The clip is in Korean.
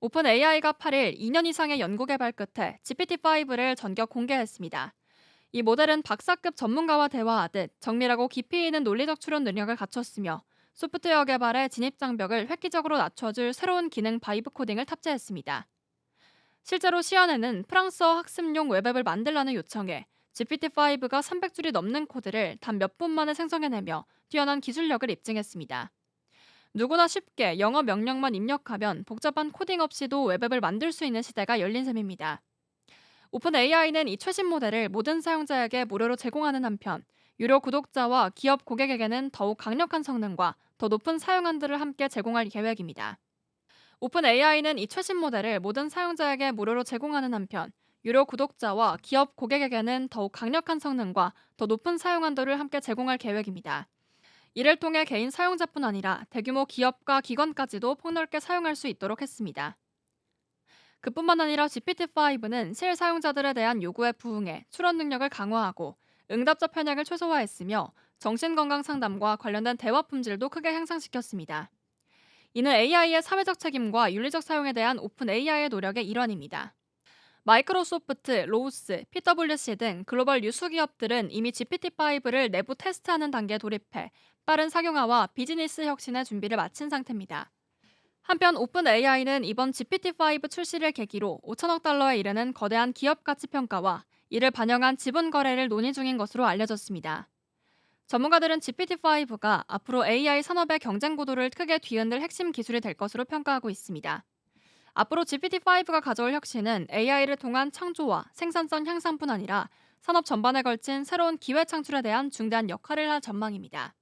오픈 AI가 8일 2년 이상의 연구 개발 끝에 GPT-5를 전격 공개했습니다. 이 모델은 박사급 전문가와 대화하듯 정밀하고 깊이 있는 논리적 추론 능력을 갖췄으며 소프트웨어 개발의 진입 장벽을 획기적으로 낮춰줄 새로운 기능 바이브 코딩을 탑재했습니다. 실제로 시연에는 프랑스어 학습용 웹앱을 만들라는 요청에 GPT-5가 300줄이 넘는 코드를 단 몇 분 만에 생성해내며 뛰어난 기술력을 입증했습니다. 누구나 쉽게 영어 명령만 입력하면 복잡한 코딩 없이도 웹앱을 만들 수 있는 시대가 열린 셈입니다. 오픈 AI는 이 최신 모델을 모든 사용자에게 무료로 제공하는 한편 유료 구독자와 기업 고객에게는 더욱 강력한 성능과 더 높은 사용한들을 함께 제공할 계획입니다. 오픈 AI는 이 최신 모델을 모든 사용자에게 무료로 제공하는 한편 유료 구독자와 기업 고객에게는 더욱 강력한 성능과 더 높은 사용한도를 함께 제공할 계획입니다. 이를 통해 개인 사용자뿐 아니라 대규모 기업과 기관까지도 폭넓게 사용할 수 있도록 했습니다. 그뿐만 아니라 GPT-5는 실 사용자들에 대한 요구에 부응해 추론 능력을 강화하고 응답자 편향을 최소화했으며 정신건강 상담과 관련된 대화 품질도 크게 향상시켰습니다. 이는 AI의 사회적 책임과 윤리적 사용에 대한 오픈 AI의 노력의 일환입니다. 마이크로소프트, 로우스, PwC 등 글로벌 유수 기업들은 이미 GPT-5를 내부 테스트하는 단계에 돌입해 빠른 상용화와 비즈니스 혁신의 준비를 마친 상태입니다. 한편 오픈 AI는 이번 GPT-5 출시를 계기로 5천억 달러에 이르는 거대한 기업 가치 평가와 이를 반영한 지분 거래를 논의 중인 것으로 알려졌습니다. 전문가들은 GPT-5가 앞으로 AI 산업의 경쟁 구도를 크게 뒤흔들 핵심 기술이 될 것으로 평가하고 있습니다. 앞으로 GPT-5가 가져올 혁신은 AI를 통한 창조와 생산성 향상뿐 아니라 산업 전반에 걸친 새로운 기회 창출에 대한 중대한 역할을 할 전망입니다.